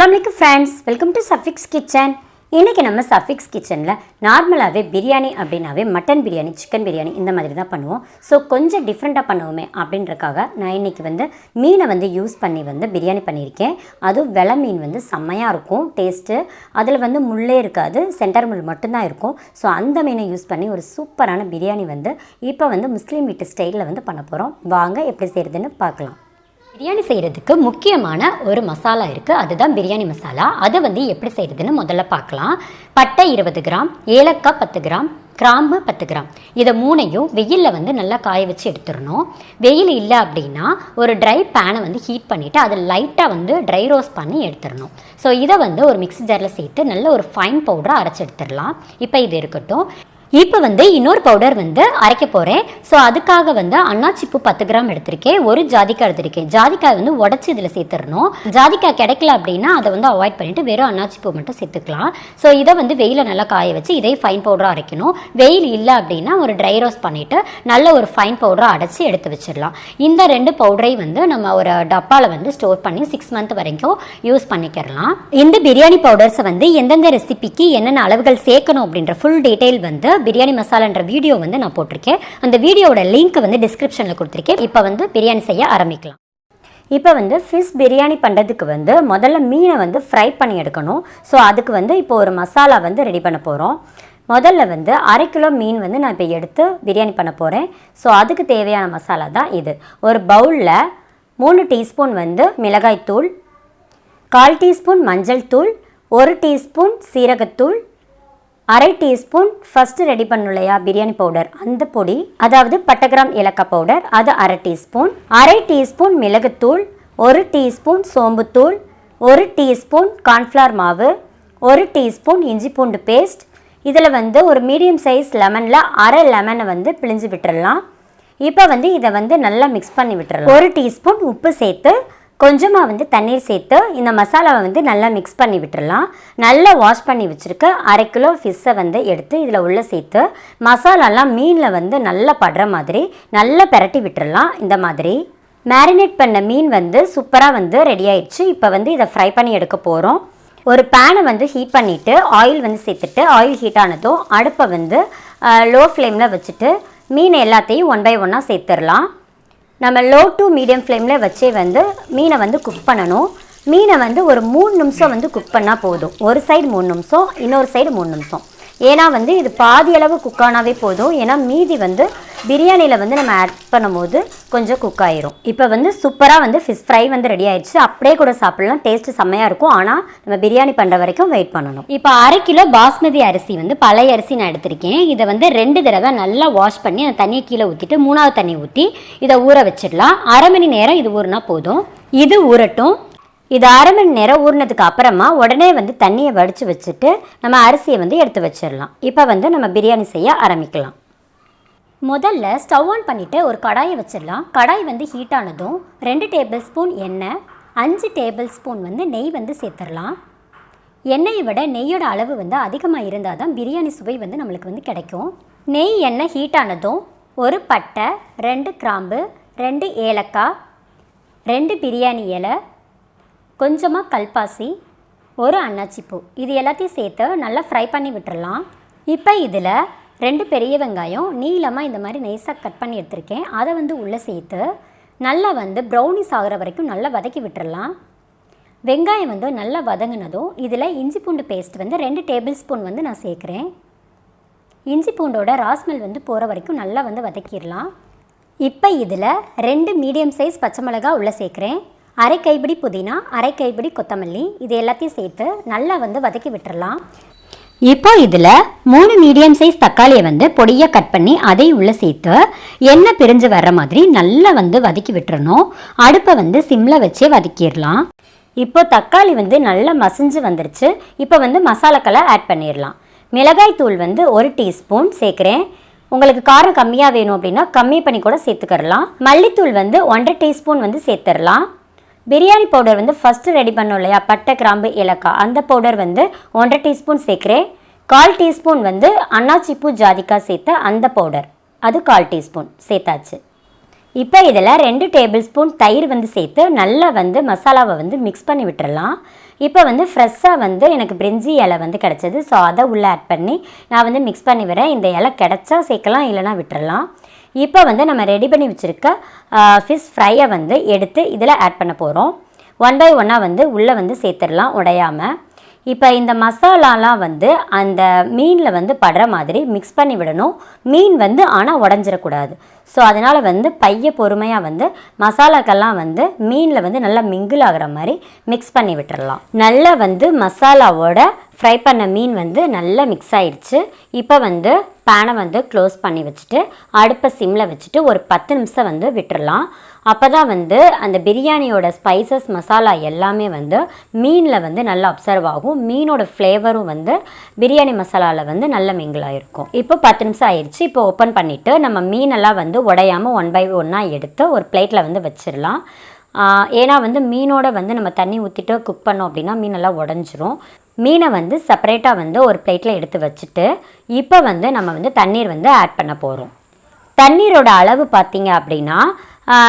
அஸ்லாம் friends welcome to suffix kitchen இன்றைக்கி நம்ம சஃபிக்ஸ் கிச்சனில் நார்மலாகவே பிரியாணி அப்படின்னாவே மட்டன் பிரியாணி சிக்கன் பிரியாணி இந்த மாதிரி தான் பண்ணுவோம். ஸோ கொஞ்சம் டிஃப்ரெண்ட்டாக பண்ணுவோமே அப்படின்றக்காக நான் இன்றைக்கி வந்து மீனை வந்து யூஸ் பண்ணி வந்து பிரியாணி பண்ணியிருக்கேன். அதுவும் வெலை மீன் வந்து செம்மையாக இருக்கும் டேஸ்ட்டு அதில் வந்து முள்ளே இருக்காது சென்டர் முள் மட்டும்தான் இருக்கும். ஸோ அந்த மீனை யூஸ் பண்ணி ஒரு சூப்பரான பிரியாணி வந்து இப்போ வந்து முஸ்லீம் வீட்டு ஸ்டைலில் வந்து பண்ண போகிறோம் வாங்க எப்படி செய்கிறதுன்னு பார்க்கலாம். பிரியாணி செய்கிறதுக்கு முக்கியமான ஒரு மசாலா இருக்குது அதுதான் பிரியாணி மசாலா. அதை வந்து எப்படி செய்கிறதுன்னு முதல்ல பார்க்கலாம். பட்டை இருபது கிராம் ஏலக்காய் பத்து கிராம் கிராம்பு பத்து கிராம். இதை மூணையும் வெயிலில் வந்து நல்லா காய வச்சு எடுத்துடணும். வெயில் இல்லை அப்படின்னா ஒரு ட்ரை பேனை வந்து ஹீட் பண்ணிவிட்டு அதை லைட்டாக வந்து ட்ரை ரோஸ்ட் பண்ணி எடுத்துடணும். ஸோ இதை வந்து ஒரு மிக்ஸி ஜாரில் சேர்த்து நல்ல ஒரு ஃபைன் பவுடராக அரைச்சி எடுத்துடலாம். இப்போ இது இருக்கட்டும். இப்போ வந்து இன்னொரு பவுடர் வந்து அரைக்க போகிறேன் ஸோ அதுக்காக வந்து அன்னாச்சிப்பூ பத்து கிராம் எடுத்திருக்கேன். ஒரு ஜாதிக்காய் எடுத்திருக்கேன். ஜாதிக்காய் வந்து உடச்சி இதில் சேர்த்துடணும். ஜாதிக்காய் கிடைக்கல அப்படின்னா அதை வந்து அவாய்ட் பண்ணிவிட்டு வெறும் அன்னாச்சிப்பூ மட்டும் சேர்த்துக்கலாம். ஸோ இதை வந்து வெயில நல்லா காய வச்சு இதே ஃபைன் பவுடராக அரைக்கணும். வெயில் இல்லை அப்படின்னா ஒரு ட்ரை ரோஸ்ட் பண்ணிவிட்டு நல்ல ஒரு ஃபைன் பவுடராக அடைச்சி எடுத்து வச்சிடலாம். இந்த ரெண்டு பவுடரை வந்து நம்ம ஒரு டப்பாவில் வந்து ஸ்டோர் பண்ணி சிக்ஸ் மந்த் வரைக்கும் யூஸ் பண்ணிக்கிறலாம் இந்த பிரியாணி பவுடர்ஸை வந்து எந்தெந்த ரெசிபிக்கு என்னென்ன அளவுகள் சேர்க்கணும் அப்படின்ற ஃபுல் டீட்டெயில் வந்து பிரியாணி மசாலான்ற வீடியோ வந்து நான் போட்டிருக்கேன். அந்த வீடியோவோட லிங்க் வந்து டிஸ்கிரிப்ஷனில் கொடுத்துருக்கேன். இப்போ வந்து பிரியாணி செய்ய ஆரம்பிக்கலாம். இப்போ வந்து ஃபிஷ் பிரியாணி பண்ணுறதுக்கு வந்து முதல்ல மீனை வந்து ஃப்ரை பண்ணி எடுக்கணும். ஸோ அதுக்கு வந்து இப்போ ஒரு மசாலா வந்து ரெடி பண்ண போகிறோம் முதல்ல வந்து அரை கிலோ மீன் வந்து நான் இப்போ எடுத்து பிரியாணி பண்ண போகிறேன் ஸோ அதுக்கு தேவையான மசாலா தான் இது. ஒரு பவுலில் மூணு டீஸ்பூன் வந்து மிளகாய்த்தூள் கால் டீஸ்பூன் மஞ்சள் தூள் ஒரு டீஸ்பூன் சீரகத்தூள் அரை டீஸ்பூன் ஃபஸ்ட்டு ரெடி பண்ணும் இல்லையா பிரியாணி பவுடர். அந்த பொடி அதாவது பட்டை கிராம் ஏலக்காய் பவுடர் அது அரை டீஸ்பூன். அரை டீஸ்பூன் மிளகுத்தூள் ஒரு டீஸ்பூன் சோம்புத்தூள் ஒரு டீஸ்பூன் கார்ன்ஃப்ளவர் மாவு ஒரு டீஸ்பூன் இஞ்சி பூண்டு பேஸ்ட் இதில் வந்து ஒரு மீடியம் சைஸ் லெமனில் அரை லெமனை வந்து பிழிஞ்சு விட்டுடலாம் இப்போ வந்து இதை வந்து நல்லா மிக்ஸ் பண்ணி விட்டுறலாம். ஒரு டீஸ்பூன் உப்பு சேர்த்து கொஞ்சமாக வந்து தண்ணீர் சேர்த்து இந்த மசாலாவை வந்து நல்லா மிக்ஸ் பண்ணி விட்டுடலாம் நல்லா வாஷ் பண்ணி வச்சுருக்க அரை கிலோ ஃபிஷ்ஷை வந்து எடுத்து இதில் உள்ளே சேர்த்து மசாலாலாம் மீனில் வந்து நல்லா படுற மாதிரி நல்லா பரட்டி விட்டுறலாம். இந்த மாதிரி மேரினேட் பண்ண மீன் வந்து சூப்பராக வந்து ரெடி ஆயிடுச்சு. இப்போ வந்து இதை ஃப்ரை பண்ணி எடுக்க போகிறோம் ஒரு பேனை வந்து ஹீட் பண்ணிவிட்டு ஆயில் வந்து சேர்த்துட்டு ஆயில் ஹீட் ஆனதும் அடுப்பை வந்து லோ ஃப்ளேமில் வச்சுட்டு மீன் எல்லாத்தையும் ஒன் பை ஒன்னாக சேர்த்துடலாம் நம்ம லோ டு மீடியம் ஃப்ளேமில் வச்சே வந்து மீனை வந்து குக் பண்ணணும். மீனை வந்து ஒரு மூணு நிமிஷம் வந்து குக் பண்ணால் போதும். ஒரு சைடு மூணு நிமிஷம் இன்னொரு சைடு மூணு நிமிஷம். ஏன்னா வந்து இது பாதி அளவு குக் ஆனாவே போதும். ஏன்னா மீதி வந்து பிரியாணியில் வந்து நம்ம ஆட் பண்ணும்போது கொஞ்சம் குக் ஆயிரும். இப்போ வந்து சூப்பராக வந்து ஃபிஷ் ஃப்ரை வந்து ரெடி ஆயிடுச்சு. அப்படியே கூட சாப்பிடலாம். டேஸ்ட்டு செம்மையாக இருக்கும். ஆனால் நம்ம பிரியாணி பண்ணுற வரைக்கும் வெயிட் பண்ணணும். இப்போ அரை கிலோ பாஸ்மதி அரிசி வந்து பழைய அரிசி நான் எடுத்திருக்கேன். இதை வந்து ரெண்டு தடவை நல்லா வாஷ் பண்ணி அந்த தண்ணியை கீழே ஊற்றிட்டு மூணாவது தண்ணி ஊற்றி இதை ஊற வச்சிடலாம். அரை மணி நேரம் இது ஊறினா போதும். இது ஊறட்டும். இது அரை மணி நேரம் ஊறினதுக்கு அப்புறமா உடனே வந்து தண்ணியை வடித்து வச்சுட்டு நம்ம அரிசியை வந்து எடுத்து வச்சிடலாம். இப்போ வந்து நம்ம பிரியாணி செய்ய ஆரம்பிக்கலாம். முதல்ல ஸ்டவ் ஆன் பண்ணிவிட்டு ஒரு கடாயை வச்சிடலாம். கடாய் வந்து ஹீட் ஆனதும் ரெண்டு டேபிள் ஸ்பூன் எண்ணெய் அஞ்சு டேபிள் ஸ்பூன் வந்து நெய் வந்து சேர்த்துடலாம். எண்ணெயை விட நெய்யோட அளவு வந்து அதிகமாக இருந்தால் தான் பிரியாணி சுவை வந்து நம்மளுக்கு வந்து கிடைக்கும். நெய் எண்ணெய் ஹீட் ஆனதும் ஒரு பட்டை ரெண்டு கிராம்பு ரெண்டு ஏலக்காய் ரெண்டு பிரியாணி இலை கொஞ்சமாக கல்பாசி ஒரு அன்னாச்சிப்பூ இது எல்லாத்தையும் சேர்த்து நல்லா ஃப்ரை பண்ணி விட்டுறலாம். இப்போ இதில் ரெண்டு பெரிய வெங்காயம் நீளமாக இந்த மாதிரி நைஸாக கட் பண்ணி எடுத்திருக்கேன். அதை வந்து உள்ளே சேர்த்து நல்லா வந்து ப்ரௌனிஸ் ஆகிற வரைக்கும் நல்லா வதக்கி விட்டுறலாம். வெங்காயம் வந்து நல்லா வதங்கினதும் இதில் இஞ்சி பூண்டு பேஸ்ட் வந்து ரெண்டு டேபிள் ஸ்பூன் வந்து நான் சேர்க்குறேன். இஞ்சி பூண்டோட ராஸ்மெல் வந்து போகிற வரைக்கும் நல்லா வந்து வதக்கிடலாம். இப்போ இதில் ரெண்டு மீடியம் சைஸ் பச்சை மிளகா உள்ளே சேர்க்குறேன். அரை கைப்பிடி புதினா அரை கைப்பிடி கொத்தமல்லி இது எல்லாத்தையும் சேர்த்து நல்லா வந்து வதக்கி விட்டுறலாம். இப்போ இதில் மூணு மீடியம் சைஸ் தக்காளியை வந்து பொடியாக கட் பண்ணி அதையும் உள்ளே சேர்த்து எண்ணெய் பிரிஞ்சு வர்ற மாதிரி நல்லா வந்து வதக்கி விட்டுறணும். அடுப்பை வந்து சிம்மில் வச்சே வதக்கிடலாம். இப்போ தக்காளி வந்து நல்லா மசிஞ்சு வந்துருச்சு. இப்போ வந்து மசாலாக்களை ஆட் பண்ணிடலாம். மிளகாய் தூள் வந்து ஒரு டீஸ்பூன் சேர்க்குறேன். உங்களுக்கு காரம் கம்மியாக வேணும் அப்படின்னா கம்மி பண்ணி கூட சேர்த்துக்கிறலாம். மல்லித்தூள் வந்து ஒன்றரை டீஸ்பூன் வந்து சேர்த்துடலாம். பிரியாணி பவுடர் வந்து ஃபஸ்ட்டு ரெடி பண்ணோம் இல்லையா? பட்டை கிராம்பு ஏலக்காய். அந்த பவுடர் வந்து ஒன்றரை டீஸ்பூன் சேர்க்குறேன். கால் டீஸ்பூன் வந்து அன்னாச்சிப்பூ ஜாதிக்காய் சேர்த்த அந்த பவுடர் அது கால் டீஸ்பூன் சேர்த்தாச்சு. இப்போ இதில் ரெண்டு டேபிள் ஸ்பூன் தயிர் வந்து சேர்த்து நல்லா வந்து மசாலாவை வந்து மிக்ஸ் பண்ணி விட்டுறலாம். இப்போ வந்து ஃப்ரெஷ்ஷாக வந்து எனக்கு பிரிஞ்சி இலை வந்து கிடச்சிது. ஸோ அதை உள்ளே ஆட் பண்ணி நான் வந்து மிக்ஸ் பண்ணி வரேன் இந்த இலை கிடச்சா சேர்க்கலாம் இல்லைனா விட்டுறலாம். இப்போ வந்து நம்ம ரெடி பண்ணி வச்சுருக்க ஃபிஷ் ஃப்ரையை வந்து எடுத்து இதில் ஆட் பண்ண போகிறோம் ஒன் பை ஒன்னாக வந்து உள்ளே வந்து சேர்த்துடலாம் உடையாமல் இப்போ இந்த மசாலாலாம் வந்து அந்த மீனில் வந்து படுற மாதிரி மிக்ஸ் பண்ணி விடணும். மீன் வந்து ஆனால் உடஞ்சிடக்கூடாது. ஸோ அதனால் வந்து பைய பொறுமையாக வந்து மசாலாக்கெல்லாம் வந்து மீனில் வந்து நல்லா மிங்கிள் ஆகிற மாதிரி மிக்ஸ் பண்ணி விட்டுறலாம் நல்லா வந்து மசாலாவோட ஃப்ரை பண்ண மீன் வந்து நல்லா மிக்ஸ் ஆயிடுச்சு இப்போ வந்து பேனை வந்து க்ளோஸ் பண்ணி வச்சுட்டு அடுப்பை சிம்மில் வச்சுட்டு ஒரு பத்து நிமிஷம் வந்து விட்டுறலாம். அப்போ தான் வந்து அந்த பிரியாணியோட ஸ்பைசஸ் மசாலா எல்லாமே வந்து மீனில் வந்து நல்லா அப்சர்வ் ஆகும். மீனோட ஃப்ளேவரும் வந்து பிரியாணி மசாலாவில் வந்து நல்ல மிங்கிளாக இருக்கும் இப்போ பத்து நிமிஷம் ஆயிடுச்சு இப்போ ஓப்பன் பண்ணிவிட்டு நம்ம மீனெல்லாம் வந்து உடையாமல் ஒன் பை ஒன்னாக எடுத்து ஒரு பிளேட்டில் வந்து வச்சிடலாம் ஏன்னா வந்து மீனோட வந்து நம்ம தண்ணி ஊற்றிட்டு குக் பண்ணோம் அப்படின்னா மீனெல்லாம் உடஞ்சிரும். மீனை வந்து செப்பரேட்டாக வந்து ஒரு பிளேட்டில் எடுத்து வச்சுட்டு இப்போ வந்து நம்ம வந்து தண்ணீர் வந்து ஆட் பண்ண போகிறோம் தண்ணீரோட அளவு பார்த்திங்க அப்படின்னா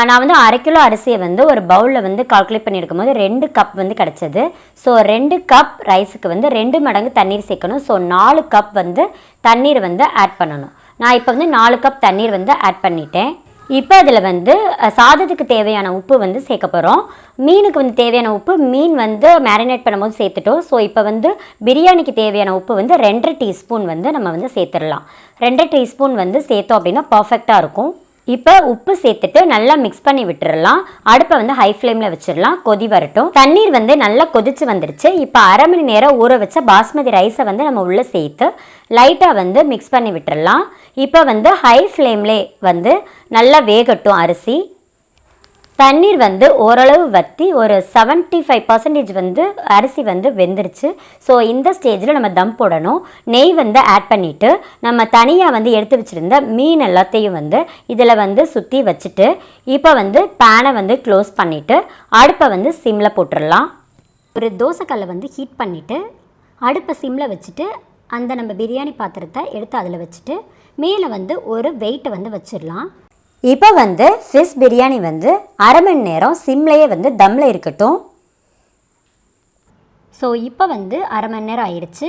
நான் வந்து அரை கிலோ அரிசியை வந்து ஒரு பவுலில் வந்து கால்குலேட் பண்ணி எடுக்கும்போது ரெண்டு கப் வந்து கிடச்சிது. ஸோ ரெண்டு கப் ரைஸுக்கு வந்து ரெண்டு மடங்கு தண்ணீர் சேர்க்கணும். ஸோ நாலு கப் வந்து தண்ணீர் வந்து ஆட் பண்ணணும். நான் இப்போ வந்து நாலு கப் தண்ணீர் வந்து ஆட் பண்ணிட்டேன். இப்போ அதில் வந்து சாதத்துக்கு தேவையான உப்பு வந்து சேர்க்க போகிறோம் மீனுக்கு வந்து தேவையான உப்பு மீன் வந்து மேரினேட் பண்ணும்போது சேர்த்துட்டோம். ஸோ இப்போ வந்து பிரியாணிக்கு தேவையான உப்பு வந்து ரெண்டரை டீஸ்பூன் வந்து நம்ம வந்து சேர்த்துடலாம். ரெண்டரை டீஸ்பூன் வந்து சேர்த்தோம் அப்படின்னா பர்ஃபெக்டாக இருக்கும். இப்போ உப்பு சேர்த்துட்டு நல்லா மிக்ஸ் பண்ணி விட்டுறலாம். அடுப்பை வந்து ஹை ஃப்ளேமில் வச்சிடலாம். கொதி வரட்டும். தண்ணீர் வந்து நல்லா கொதிச்சு வந்துருச்சு. இப்போ அரை மணி நேரம் ஊற வச்ச பாஸ்மதி ரைஸை வந்து நம்ம உள்ளே சேர்த்து லைட்டாக வந்து மிக்ஸ் பண்ணி விட்டுறலாம். இப்போ வந்து ஹை ஃப்ளேம்லே வந்து நல்லா வேகட்டும் அரிசி. தண்ணீர் வந்து ஓரளவு வற்றி ஒரு 75% ஃபைவ் பர்சன்டேஜ் வந்து அரிசி வந்து வெந்துருச்சு. ஸோ இந்த ஸ்டேஜில் நம்ம தம் போடணும். நெய் வந்து ஆட் பண்ணிவிட்டு நம்ம தனியாக வந்து எடுத்து வச்சுருந்த மீன் எல்லாத்தையும் வந்து இதில் வந்து சுற்றி வச்சுட்டு இப்போ வந்து பேனை வந்து க்ளோஸ் பண்ணிவிட்டு அடுப்பை வந்து சிம்மில் போட்டுடலாம் ஒரு தோசைக்கல்லை வந்து ஹீட் பண்ணிவிட்டு அடுப்பை சிம்மில் வச்சுட்டு அந்த நம்ம பிரியாணி பாத்திரத்தை எடுத்து அதில் வச்சுட்டு மேலே வந்து ஒரு வெயிட்டை வந்து வச்சிடலாம். இப்போ வந்து ஃபிஷ் பிரியாணி வந்து அரை மணி நேரம் சிம்லேயே வந்து தம்மில் இருக்கட்டும். ஸோ இப்போ வந்து அரை மணி நேரம் ஆயிடுச்சு.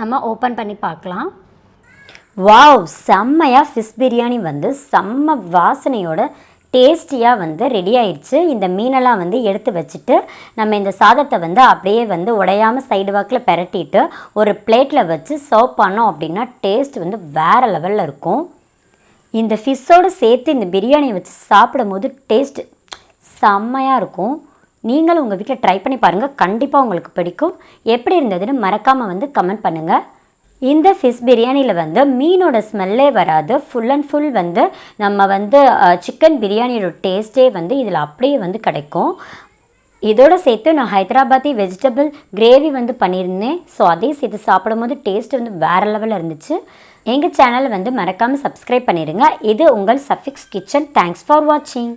நம்ம ஓப்பன் பண்ணி பார்க்கலாம். வாவ் செம்மையாக ஃபிஷ் பிரியாணி வந்து செம்ம வாசனையோட டேஸ்டியாக வந்து ரெடி ஆயிடுச்சு. இந்த மீனெல்லாம் வந்து எடுத்து வச்சுட்டு நம்ம இந்த சாதத்தை வந்து அப்படியே வந்து உடையாமல் சைடு வாக்கில் பரட்டிட்டு ஒரு பிளேட்டில் வச்சு சர்வ் பண்ணோம் அப்படின்னா டேஸ்ட் வந்து வேறு லெவலில் இருக்கும். இந்த ஃபிஷ்ஷோடு சேர்த்து இந்த பிரியாணியை வச்சு சாப்பிடும்போது டேஸ்ட் செம்மையாக இருக்கும். நீங்களும் உங்கள் வீட்டில் ட்ரை பண்ணி பாருங்கள் கண்டிப்பாக உங்களுக்கு பிடிக்கும். எப்படி இருந்ததுன்னு மறக்காமல் வந்து கமெண்ட் பண்ணுங்கள் இந்த ஃபிஷ் பிரியாணியில் வந்து மீனோட ஸ்மெல்லே வராது. ஃபுல் அண்ட் ஃபுல் வந்து நம்ம வந்து சிக்கன் பிரியாணியோட டேஸ்ட்டே வந்து இதில் அப்படியே வந்து கிடைக்கும். இதோடு சேர்த்து நான் ஹைதராபாத்தி வெஜிடபிள் கிரேவி வந்து பண்ணியிருந்தேன். ஸோ அதையும் சேர்த்து சாப்பிடும்போது டேஸ்ட் வந்து வேறு லெவலில் இருந்துச்சு. எங்கள் சேனலை வந்து மறக்காமல் சப்ஸ்கிரைப் பண்ணிடுங்க இது உங்கள் சஃபிக்ஸ் கிச்சன். தேங்க்ஸ் ஃபார் வாட்சிங்